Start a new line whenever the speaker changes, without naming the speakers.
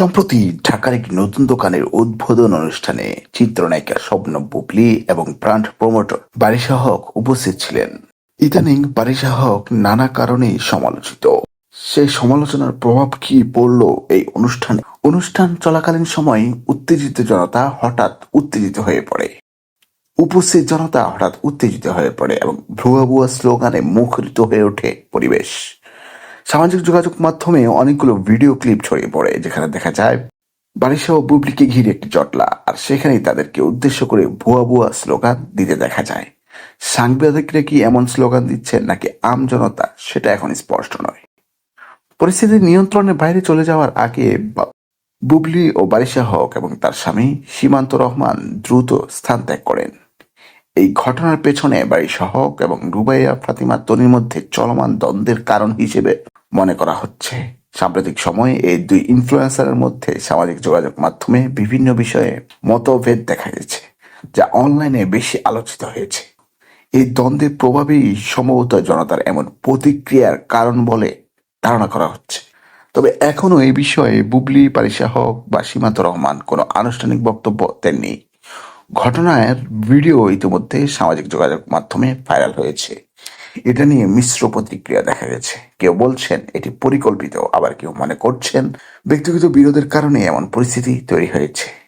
সম্প্রতি ঢাকার একটি নতুন দোকানের উদ্বোধন অনুষ্ঠানে চিত্রনায়িকা স্বপ্ন বুবলি এবং ব্রান্ড প্রমোটর বারিশা হক উপস্থিত ছিলেন। ইদানিং বারিশা হক নানা কারণে সমালোচিত। সেই সমালোচনার প্রভাব কি পড়ল এই অনুষ্ঠানে? অনুষ্ঠান চলাকালীন সময় উত্তেজিত জনতা হঠাৎ উত্তেজিত হয়ে পড়ে। উপস্থিত জনতা হঠাৎ উত্তেজিত হয়ে পড়ে এবং ভুয়া ভুয়া স্লোগানে মুখরিত হয়ে ওঠে পরিবেশ। সামাজিক যোগাযোগ মাধ্যমে অনেকগুলো ভিডিও ক্লিপ ছড়িয়ে পড়ে, যেখানে দেখা যায় বারিশা ও বুবলিকে ঘিরে একটি জটলা, আর সেখানেই তাদেরকে উদ্দেশ্য করে ভুয়া ভুয়া স্লোগান দিতে দেখা যায়। সাংবাদিকরা কি এমন স্লোগান দিচ্ছেন, নাকি আম জনতা সেটা এখন স্পষ্ট নয়? পরিস্থিতি নিয়ন্ত্রণের বাইরে চলে যাওয়ার আগে বুবলি ও বারিশা হক এবং তার স্বামী সীমান্ত রহমান দ্রুত স্থান ত্যাগ করেন। এই ঘটনার পেছনে বারিশা হক এবং রুবাইয়া ফাতিমা তনির মধ্যে চলমান দ্বন্দ্বের কারণ হিসেবে মনে করা হচ্ছে। সাম্প্রতিক সময়ে এই দুই ইনফ্লুয়েন্সারের মধ্যে সামাজিক যোগাযোগ মাধ্যমে বিভিন্ন বিষয়ে মতভেদ দেখা গেছে, যা অনলাইনে বেশি আলোচিত হয়েছে। এই দ্বন্দ্বের প্রভাবেই সম্ভবত জনতার এমন প্রতিক্রিয়ার কারণ বলে ধারণা করা হচ্ছে। তবে এখনও এই বিষয়ে বুবলি পারিশা হক বা সীমান্ত রহমান কোনো আনুষ্ঠানিক বক্তব্য দেননি। ঘটনার ভিডিও ইতিমধ্যে সামাজিক যোগাযোগ মাধ্যমে ভাইরাল হয়েছে। এটা নিয়ে মিশ্র প্রতিক্রিয়া দেখা গেছে। কেউ বলছেন এটি পরিকল্পিত, আবার কেউ মনে করছেন ব্যক্তিগত বিরোধের কারণে এমন পরিস্থিতি তৈরি হয়েছে।